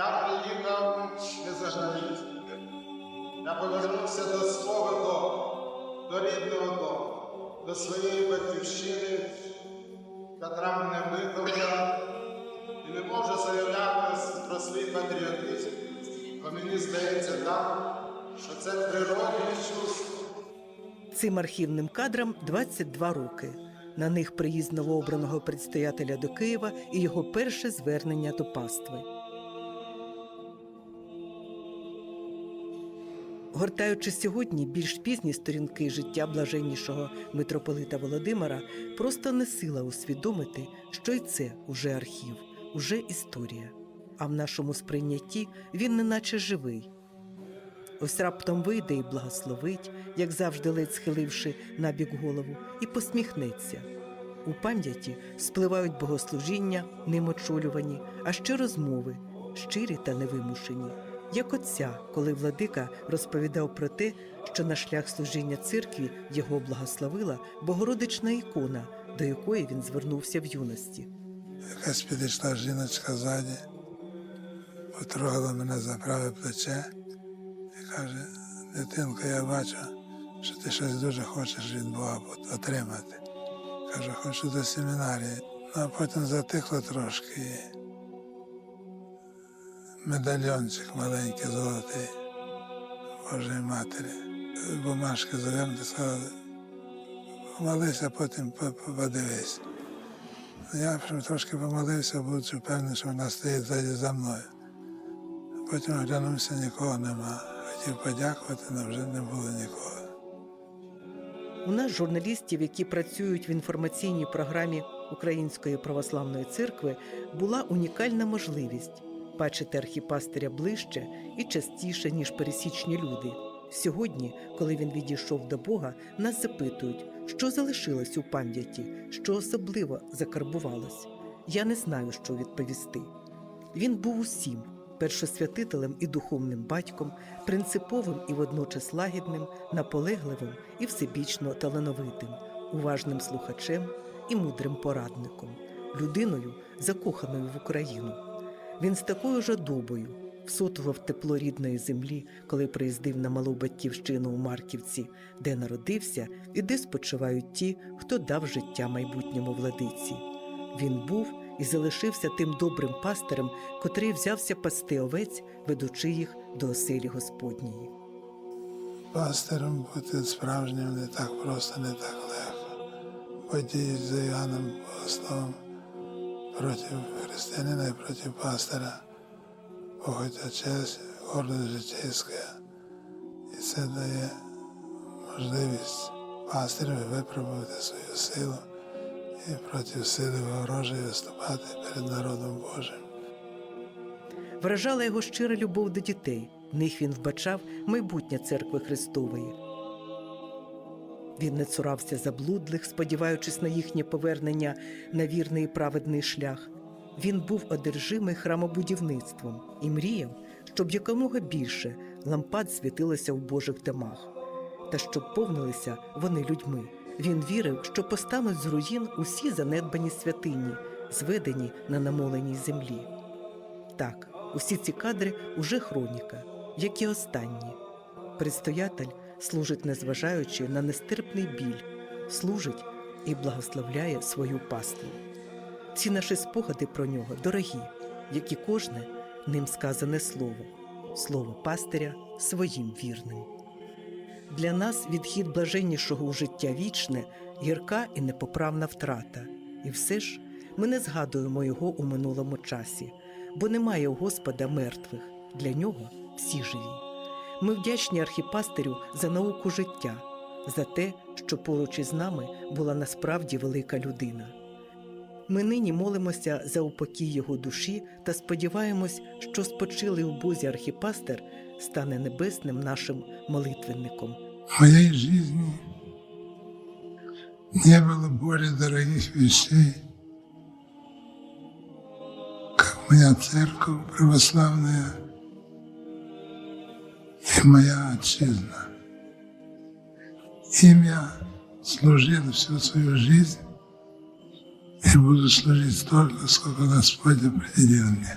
Я приїхав не за. Я повернувся до свого дому, до рідного дому, до своєї батьківщини, котра мене виховала, і не можу заявляти про свій патріотизм, бо мені здається так, що це природне чувство. Цим архівним кадрам 22 роки. На них приїзд новообраного предстоятеля до Києва і його перше звернення до пастви. Гортаючи сьогодні більш пізні сторінки життя блаженнішого митрополита Володимира, просто не сила усвідомити, що й це уже архів, уже історія. А в нашому сприйнятті він неначе живий, Ось раптом вийде і благословить, як завжди ледь схиливши набік голову, і посміхнеться. У пам'яті спливають богослужіння, ним очолювані, а ще розмови, щирі та невимушені, як отця, коли владика розповідав про те, що на шлях служіння церкві його благословила богородична ікона, до якої він звернувся в юності. Якась підійшла жіночка ззаді, потрогала мене за праве плече і каже, дитинко, я бачу, що ти щось дуже хочеш від Бога отримати. Кажу, хочу до семінарії. Ну, а потім затихло трошки. І медальйончик маленький, золотий Божої Матері. Бумажки завернути, сказали, помолися, потім по- по- подивись. Я трошки помолився, будучи впевнений, що вона стоїть за мною. Потім оглянувся, нікого нема. Хотів подякувати, але вже не було нікого. У нас, журналістів, які працюють в інформаційній програмі Української православної церкви, була унікальна можливість бачити архіпастиря ближче і частіше, ніж пересічні люди. Сьогодні, коли він відійшов до Бога, нас запитують, що залишилось у пам'яті, що особливо закарбувалось. Я не знаю, що відповісти. Він був усім першосвятителем і духовним батьком, принциповим і водночас лагідним, наполегливим і всебічно талановитим, уважним слухачем і мудрим порадником, людиною, закоханою в Україну. Він з такою жадобою всотував тепло рідної землі, коли приїздив на малу батьківщину у Марківці, де народився і де спочивають ті, хто дав життя майбутньому владиці. Він був і залишився тим добрим пастирем, котрий взявся пасти овець, ведучи їх до оселі Господньої. Пастиром бути справжнім не так просто, не так легко. Подіють за Іоанном Богословом проти християнина і проти пастора. Похотя честь, гордость житейська. І це дає можливість пастиреві випробувати свою силу і проти сили ворожої виступати перед народом Божим. Вражала його щира любов до дітей. В них він вбачав майбутнє церкви Христової. Він не цурався заблудлих, сподіваючись на їхнє повернення на вірний і праведний шлях. Він був одержимий храмобудівництвом і мріяв, щоб якомога більше лампад світилося в Божих домах, та щоб повнилися вони людьми. Він вірив, що постануть з руїн усі занедбані святині, зведені на намоленій землі. Так, усі ці кадри уже хроніка, як і останні. Предстоятель служить, незважаючи на нестерпний біль, служить і благословляє свою паству. Ці наші спогади про нього дорогі, як і кожне ним сказане слово, слово пастиря своїм вірним. Для нас відхід блаженнішого у життя вічне, гірка і непоправна втрата. І все ж ми не згадуємо його у минулому часі, бо немає у Господа мертвих, для нього всі живі. Ми вдячні архіпастирю за науку життя, за те, що поруч із нами була насправді велика людина. Ми нині молимося за упокій його душі та сподіваємось, що спочилий у Бозі архіпастер стане небесним нашим молитвенником. В моей жизни не было более дорогих вещей, как моя церковь православная и моя отчизна. Им я служил всю свою жизнь и буду служить столько, сколько Господь определил мне.